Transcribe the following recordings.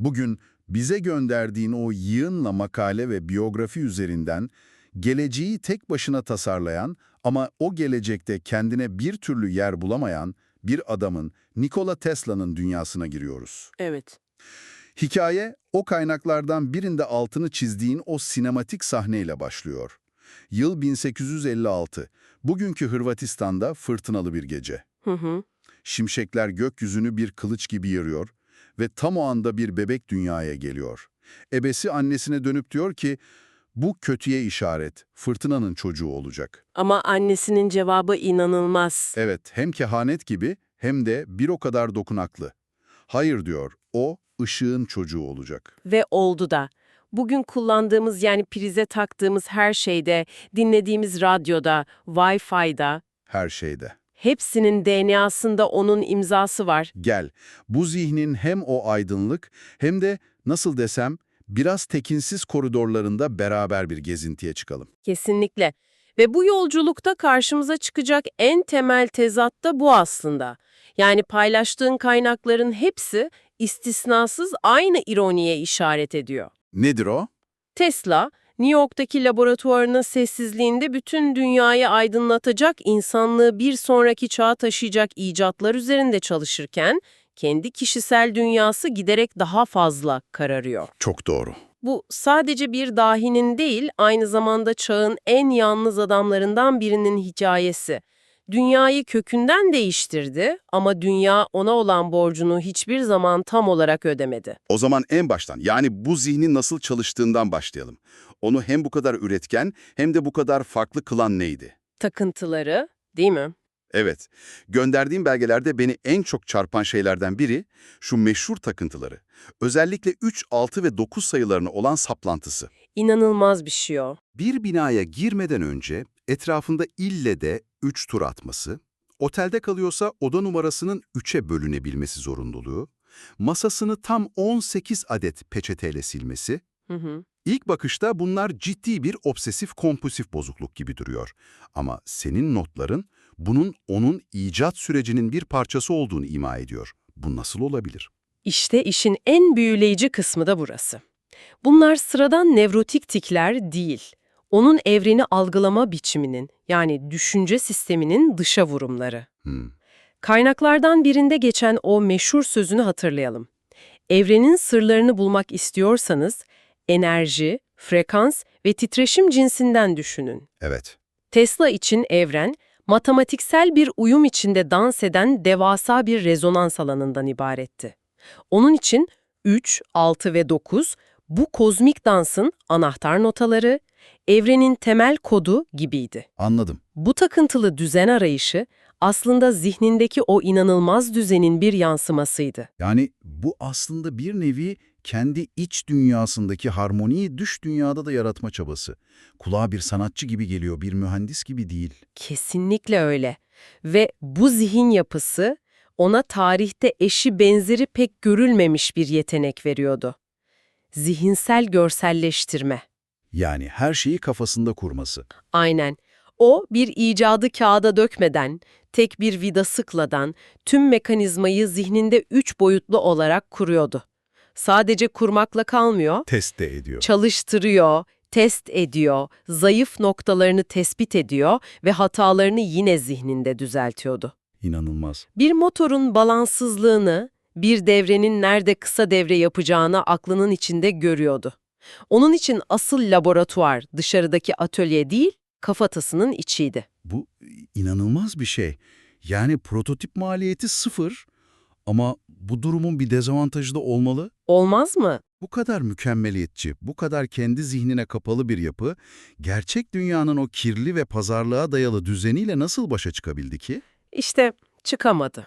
Bugün bize gönderdiğin o yığınla makale ve biyografi üzerinden geleceği tek başına tasarlayan ama o gelecekte kendine bir türlü yer bulamayan bir adamın Nikola Tesla'nın dünyasına giriyoruz. Evet. Hikaye o kaynaklardan birinde altını çizdiğin o sinematik sahneyle başlıyor. Yıl 1856. Bugünkü Hırvatistan'da fırtınalı bir gece. Hı hı. Şimşekler gökyüzünü bir kılıç gibi yarıyor ve tam o anda bir bebek dünyaya geliyor. Ebesi annesine dönüp diyor ki, bu kötüye işaret, fırtınanın çocuğu olacak. Ama annesinin cevabı inanılmaz. Evet, hem kehanet gibi hem de bir o kadar dokunaklı. Hayır diyor, o ışığın çocuğu olacak. Ve oldu da. Bugün kullandığımız yani prize taktığımız her şeyde, dinlediğimiz radyoda, Wi-Fi'da, Her şeyde. Hepsinin DNA'sında onun imzası var. Gel, bu zihnin hem o aydınlık hem de nasıl desem biraz tekinsiz koridorlarında beraber bir gezintiye çıkalım. Kesinlikle. Ve bu yolculukta karşımıza çıkacak en temel tezat da bu aslında. Yani paylaştığın kaynakların hepsi istisnasız aynı ironiye işaret ediyor. Nedir o? Tesla, New York'taki laboratuvarının sessizliğinde bütün dünyayı aydınlatacak, insanlığı bir sonraki çağa taşıyacak icatlar üzerinde çalışırken, kendi kişisel dünyası giderek daha fazla kararıyor. Çok doğru. Bu sadece bir dahinin değil, aynı zamanda çağın en yalnız adamlarından birinin hikayesi. Dünyayı kökünden değiştirdi ama dünya ona olan borcunu hiçbir zaman tam olarak ödemedi. O zaman en baştan yani bu zihnin nasıl çalıştığından başlayalım. Onu hem bu kadar üretken hem de bu kadar farklı kılan neydi? Takıntıları, değil mi? Evet, gönderdiğim belgelerde beni en çok çarpan şeylerden biri şu meşhur takıntıları. Özellikle 3, 6 ve 9 sayılarına olan saplantısı. İnanılmaz bir şey o. Bir binaya girmeden önce etrafında ille de 3 tur atması, otelde kalıyorsa oda numarasının 3'e bölünebilmesi zorunluluğu, masasını tam 18 adet peçeteyle silmesi, Hı hı. İlk bakışta bunlar ciddi bir obsesif kompulsif bozukluk gibi duruyor. Ama senin notların bunun onun icat sürecinin bir parçası olduğunu ima ediyor. Bu nasıl olabilir? İşte işin en büyüleyici kısmı da burası. Bunlar sıradan nevrotik tikler değil. Onun evreni algılama biçiminin, yani düşünce sisteminin dışa vurumları. Hmm. Kaynaklardan birinde geçen o meşhur sözünü hatırlayalım. Evrenin sırlarını bulmak istiyorsanız, enerji, frekans ve titreşim cinsinden düşünün. Evet. Tesla için evren, matematiksel bir uyum içinde dans eden devasa bir rezonans alanından ibaretti. Onun için 3, 6 ve 9 bu kozmik dansın anahtar notaları, evrenin temel kodu gibiydi. Anladım. Bu takıntılı düzen arayışı aslında zihnindeki o inanılmaz düzenin bir yansımasıydı. Yani bu aslında bir nevi kendi iç dünyasındaki harmoniyi dış dünyada da yaratma çabası. Kulağa bir sanatçı gibi geliyor, bir mühendis gibi değil. Kesinlikle öyle. Ve bu zihin yapısı ona tarihte eşi benzeri pek görülmemiş bir yetenek veriyordu. Zihinsel görselleştirme. Yani her şeyi kafasında kurması. Aynen. O bir icadı kağıda dökmeden, tek bir vida sıkladan tüm mekanizmayı zihninde üç boyutlu olarak kuruyordu. Sadece kurmakla kalmıyor, Test de ediyor. çalıştırıyor, test ediyor, zayıf noktalarını tespit ediyor ve hatalarını yine zihninde düzeltiyordu. İnanılmaz. Bir motorun balanssızlığını, bir devrenin nerede kısa devre yapacağını aklının içinde görüyordu. Onun için asıl laboratuvar dışarıdaki atölye değil, kafatasının içiydi. Bu inanılmaz bir şey. Yani prototip maliyeti sıfır ama bu durumun bir dezavantajı da olmalı. Olmaz mı? Bu kadar mükemmeliyetçi, bu kadar kendi zihnine kapalı bir yapı, gerçek dünyanın o kirli ve pazarlığa dayalı düzeniyle nasıl başa çıkabildi ki? İşte çıkamadı.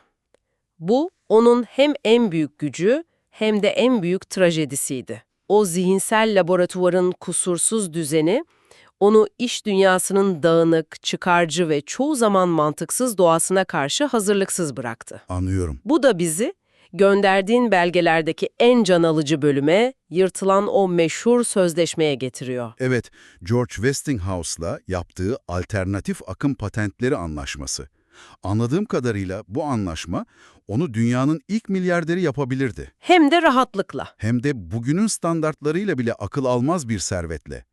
Bu onun hem en büyük gücü hem de en büyük trajedisiydi. O zihinsel laboratuvarın kusursuz düzeni onu iş dünyasının dağınık, çıkarcı ve çoğu zaman mantıksız doğasına karşı hazırlıksız bıraktı. Anlıyorum. Bu da bizi gönderdiğin belgelerdeki en can alıcı bölüme, yırtılan o meşhur sözleşmeye getiriyor. Evet, George Westinghouse'la yaptığı alternatif akım patentleri anlaşması. Anladığım kadarıyla bu anlaşma onu dünyanın ilk milyarderi yapabilirdi. Hem de rahatlıkla. Hem de bugünün standartlarıyla bile akıl almaz bir servetle.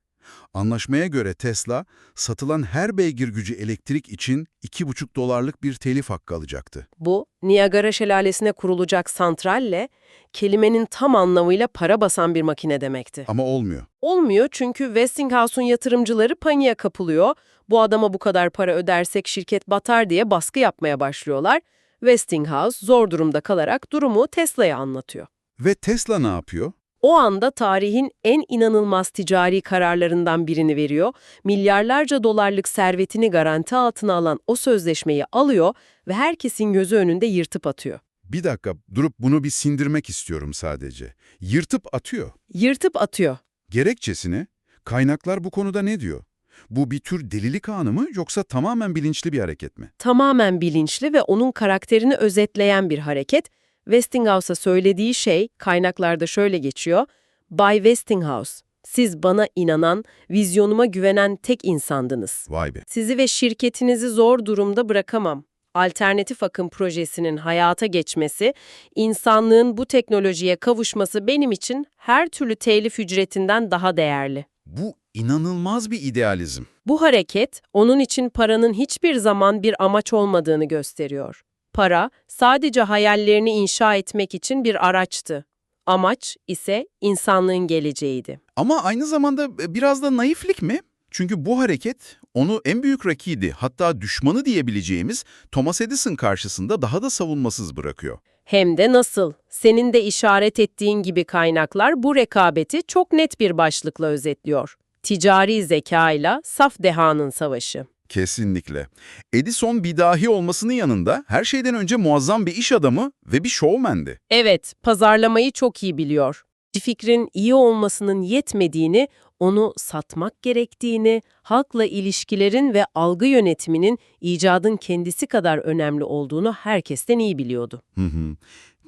Anlaşmaya göre Tesla, satılan her beygir gücü elektrik için 2,5 dolarlık bir telif hakkı alacaktı. Bu, Niagara Şelalesi'ne kurulacak santralle kelimenin tam anlamıyla para basan bir makine demekti. Ama olmuyor. Olmuyor çünkü Westinghouse'un yatırımcıları paniğe kapılıyor. Bu adama bu kadar para ödersek şirket batar diye baskı yapmaya başlıyorlar. Westinghouse zor durumda kalarak durumu Tesla'ya anlatıyor. Ve Tesla ne yapıyor? O anda tarihin en inanılmaz ticari kararlarından birini veriyor. Milyarlarca dolarlık servetini garanti altına alan o sözleşmeyi alıyor ve herkesin gözü önünde yırtıp atıyor. Bir dakika, durup bunu bir sindirmek istiyorum sadece. Yırtıp atıyor. Yırtıp atıyor. Gerekçesini, kaynaklar bu konuda ne diyor? Bu bir tür delilik anı mı yoksa tamamen bilinçli bir hareket mi? Tamamen bilinçli ve onun karakterini özetleyen bir hareket. Westinghouse'a söylediği şey kaynaklarda şöyle geçiyor. Bay Westinghouse, siz bana inanan, vizyonuma güvenen tek insandınız. Vay be. Sizi ve şirketinizi zor durumda bırakamam. Alternatif akım projesinin hayata geçmesi, insanlığın bu teknolojiye kavuşması benim için her türlü telif ücretinden daha değerli. Bu inanılmaz bir idealizm. Bu hareket, onun için paranın hiçbir zaman bir amaç olmadığını gösteriyor. Para, sadece hayallerini inşa etmek için bir araçtı. Amaç ise insanlığın geleceğiydi. Ama aynı zamanda e, biraz da naiflik mi? Çünkü bu hareket onu en büyük rakibi hatta düşmanı diyebileceğimiz Thomas Edison karşısında daha da savunmasız bırakıyor. Hem de nasıl? Senin de işaret ettiğin gibi kaynaklar bu rekabeti çok net bir başlıkla özetliyor. Ticari zekayla saf dehanın savaşı. Kesinlikle. Edison bir dahi olmasının yanında her şeyden önce muazzam bir iş adamı ve bir şovmendi. Evet, pazarlamayı çok iyi biliyor. Bir fikrin iyi olmasının yetmediğini, onu satmak gerektiğini, halkla ilişkilerin ve algı yönetiminin icadın kendisi kadar önemli olduğunu herkesten iyi biliyordu.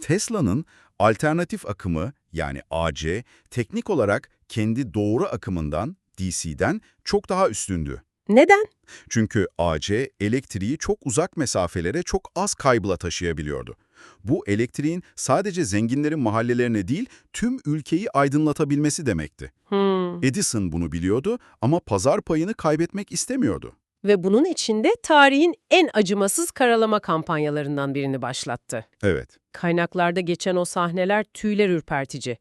Tesla'nın alternatif akımı yani AC teknik olarak kendi doğru akımından DC'den çok daha üstündü. Neden? Çünkü AC elektriği çok uzak mesafelere çok az kaybla taşıyabiliyordu. Bu elektriğin sadece zenginlerin mahallelerine değil tüm ülkeyi aydınlatabilmesi demekti. Hmm. Edison bunu biliyordu ama pazar payını kaybetmek istemiyordu. Ve bunun içinde tarihin en acımasız karalama kampanyalarından birini başlattı. Evet. Kaynaklarda geçen o sahneler tüyler ürpertici.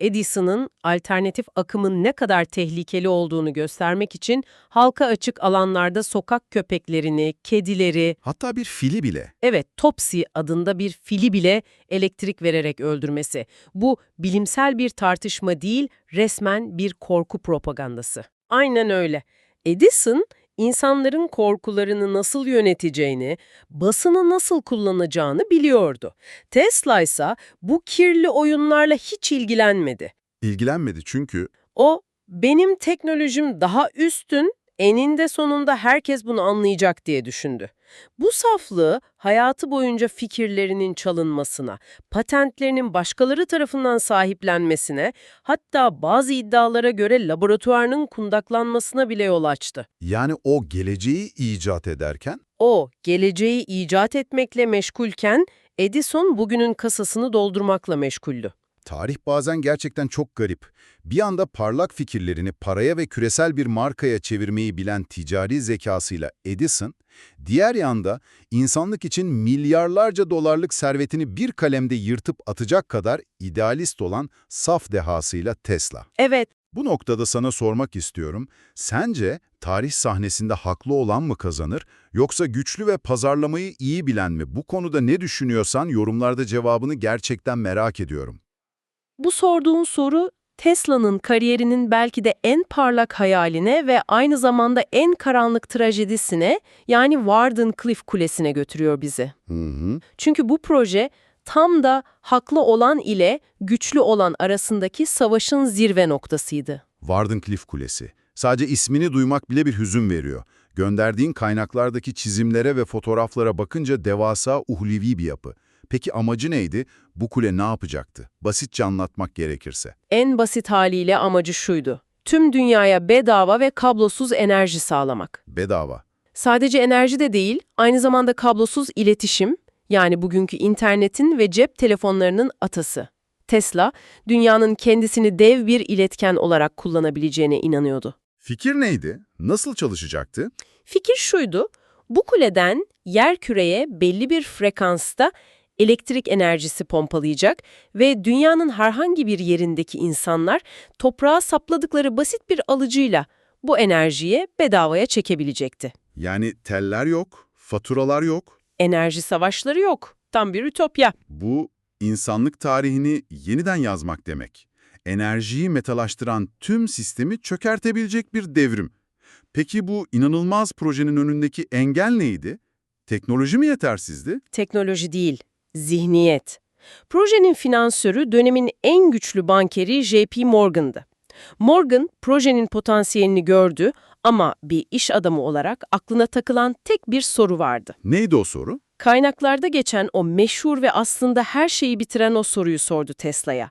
Edison'ın alternatif akımın ne kadar tehlikeli olduğunu göstermek için halka açık alanlarda sokak köpeklerini, kedileri, Hatta bir fili bile. evet Topsy adında bir fili bile elektrik vererek öldürmesi. Bu bilimsel bir tartışma değil, resmen bir korku propagandası. Aynen öyle. Edison, insanların korkularını nasıl yöneteceğini, basını nasıl kullanacağını biliyordu. Tesla ise bu kirli oyunlarla hiç ilgilenmedi. İlgilenmedi çünkü O, benim teknolojim daha üstün, eninde sonunda herkes bunu anlayacak diye düşündü. Bu saflığı hayatı boyunca fikirlerinin çalınmasına, patentlerinin başkaları tarafından sahiplenmesine, hatta bazı iddialara göre laboratuvarının kundaklanmasına bile yol açtı. yani o geleceği icat ederken O, geleceği icat etmekle meşgulken, Edison bugünün kasasını doldurmakla meşguldü. Tarih bazen gerçekten çok garip. Bir anda parlak fikirlerini paraya ve küresel bir markaya çevirmeyi bilen ticari zekasıyla Edison, diğer yanda insanlık için milyarlarca dolarlık servetini bir kalemde yırtıp atacak kadar idealist olan saf dehasıyla Tesla. Evet, Bu noktada sana sormak istiyorum, sence tarih sahnesinde haklı olan mı kazanır, yoksa güçlü ve pazarlamayı iyi bilen mi? Bu konuda ne düşünüyorsan yorumlarda cevabını gerçekten merak ediyorum. Bu sorduğun soru Tesla'nın kariyerinin belki de en parlak hayaline ve aynı zamanda en karanlık trajedisine yani Wardenclyffe Kulesi'ne götürüyor bizi. Hı hı. Çünkü bu proje tam da haklı olan ile güçlü olan arasındaki savaşın zirve noktasıydı. Wardenclyffe Kulesi. Sadece ismini duymak bile bir hüzün veriyor. Gönderdiğin kaynaklardaki çizimlere ve fotoğraflara bakınca devasa uhlevi bir yapı. Peki amacı neydi? Bu kule ne yapacaktı? Basitçe anlatmak gerekirse. En basit haliyle amacı şuydu. Tüm dünyaya bedava ve kablosuz enerji sağlamak. Bedava. Sadece enerji de değil, aynı zamanda kablosuz iletişim, yani bugünkü internetin ve cep telefonlarının atası. Tesla, dünyanın kendisini dev bir iletken olarak kullanabileceğine inanıyordu. Fikir neydi? Nasıl çalışacaktı? Fikir şuydu, bu kuleden yer küreye belli bir frekansta elektrik enerjisi pompalayacak ve dünyanın herhangi bir yerindeki insanlar toprağa sapladıkları basit bir alıcıyla bu enerjiyi bedavaya çekebilecekti. Yani teller yok, faturalar yok. Enerji savaşları yok. Tam bir ütopya. Bu insanlık tarihini yeniden yazmak demek. Enerjiyi metalaştıran tüm sistemi çökertebilecek bir devrim. Peki bu inanılmaz projenin önündeki engel neydi? Teknoloji mi yetersizdi? Teknoloji değil, zihniyet. Projenin finansörü dönemin en güçlü bankeri JP Morgan'dı. Morgan, projenin potansiyelini gördü ama bir iş adamı olarak aklına takılan tek bir soru vardı. Neydi o soru? Kaynaklarda geçen o meşhur ve aslında her şeyi bitiren o soruyu sordu Tesla'ya.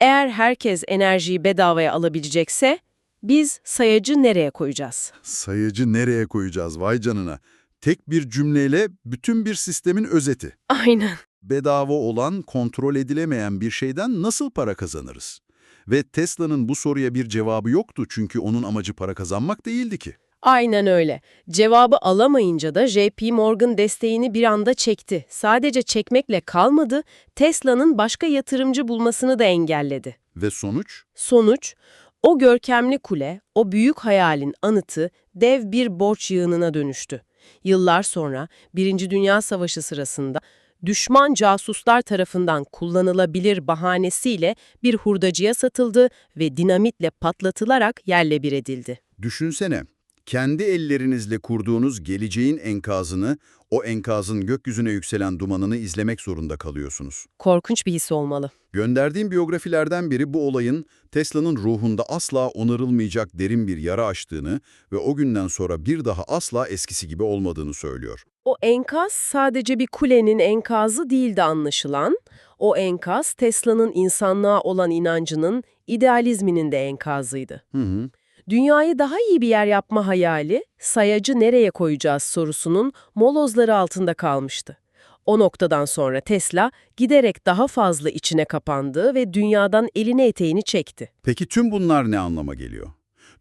Eğer herkes enerjiyi bedavaya alabilecekse, biz sayacı nereye koyacağız? Sayıcı nereye koyacağız vay canına? Tek bir cümleyle bütün bir sistemin özeti. Aynen. Bedava olan, kontrol edilemeyen bir şeyden nasıl para kazanırız? Ve Tesla'nın bu soruya bir cevabı yoktu çünkü onun amacı para kazanmak değildi ki. Aynen öyle. Cevabı alamayınca da JP Morgan desteğini bir anda çekti. Sadece çekmekle kalmadı, Tesla'nın başka yatırımcı bulmasını da engelledi. Ve sonuç? Sonuç, o görkemli kule, o büyük hayalin anıtı dev bir borç yığınına dönüştü. Yıllar sonra Birinci Dünya Savaşı sırasında düşman casuslar tarafından kullanılabilir bahanesiyle bir hurdacıya satıldı ve dinamitle patlatılarak yerle bir edildi. Düşünsene, kendi ellerinizle kurduğunuz geleceğin enkazını, o enkazın gökyüzüne yükselen dumanını izlemek zorunda kalıyorsunuz. Korkunç bir his olmalı. Gönderdiğim biyografilerden biri bu olayın Tesla'nın ruhunda asla onarılmayacak derin bir yara açtığını ve o günden sonra bir daha asla eskisi gibi olmadığını söylüyor. O enkaz sadece bir kulenin enkazı değildi anlaşılan. O enkaz Tesla'nın insanlığa olan inancının, idealizminin de enkazıydı. Hı hı. Dünyayı daha iyi bir yer yapma hayali, sayacı nereye koyacağız sorusunun molozları altında kalmıştı. O noktadan sonra Tesla giderek daha fazla içine kapandı ve dünyadan elini eteğini çekti. Peki tüm bunlar ne anlama geliyor?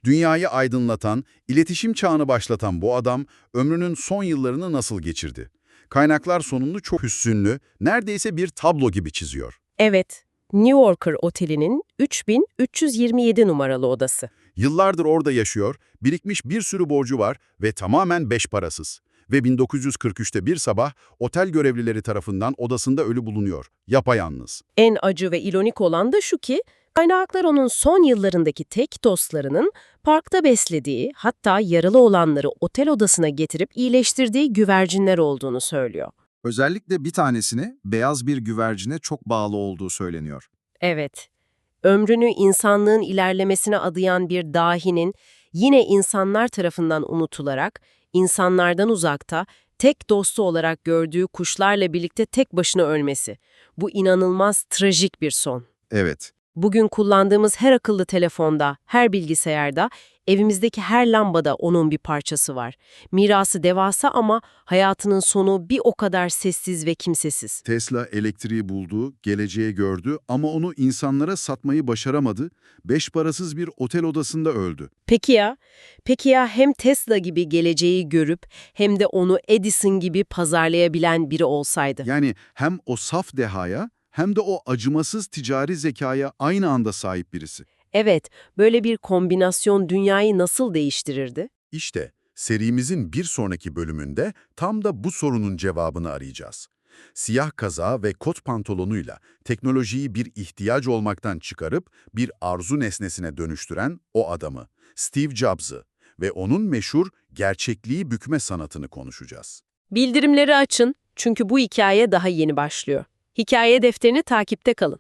Dünyayı aydınlatan, iletişim çağını başlatan bu adam ömrünün son yıllarını nasıl geçirdi? Kaynaklar sonunu çok hüzünlü, neredeyse bir tablo gibi çiziyor. Evet, New Yorker Oteli'nin 3327 numaralı odası. Yıllardır orada yaşıyor, birikmiş bir sürü borcu var ve tamamen beş parasız. Ve 1943'te bir sabah otel görevlileri tarafından odasında ölü bulunuyor, yapayalnız. En acı ve ironik olan da şu ki, kaynaklar onun son yıllarındaki tek dostlarının parkta beslediği, hatta yaralı olanları otel odasına getirip iyileştirdiği güvercinler olduğunu söylüyor. Özellikle bir tanesini beyaz bir güvercine çok bağlı olduğu söyleniyor. Evet, ömrünü insanlığın ilerlemesine adayan bir dahinin yine insanlar tarafından unutularak, insanlardan uzakta, tek dostu olarak gördüğü kuşlarla birlikte tek başına ölmesi. Bu inanılmaz trajik bir son. Evet, Bugün kullandığımız her akıllı telefonda, her bilgisayarda, evimizdeki her lambada onun bir parçası var. Mirası devasa ama hayatının sonu bir o kadar sessiz ve kimsesiz. Tesla elektriği buldu, geleceğe gördü ama onu insanlara satmayı başaramadı, beş parasız bir otel odasında öldü. Peki ya? Peki ya hem Tesla gibi geleceği görüp hem de onu Edison gibi pazarlayabilen biri olsaydı? Yani hem o saf dehaya hem de o acımasız ticari zekaya aynı anda sahip birisi. Evet, böyle bir kombinasyon dünyayı nasıl değiştirirdi? İşte serimizin bir sonraki bölümünde tam da bu sorunun cevabını arayacağız. Siyah kaza ve kot pantolonuyla teknolojiyi bir ihtiyaç olmaktan çıkarıp bir arzu nesnesine dönüştüren o adamı, Steve Jobs'ı ve onun meşhur gerçekliği bükme sanatını konuşacağız. Bildirimleri açın çünkü bu hikaye daha yeni başlıyor. Hikaye defterini takipte kalın.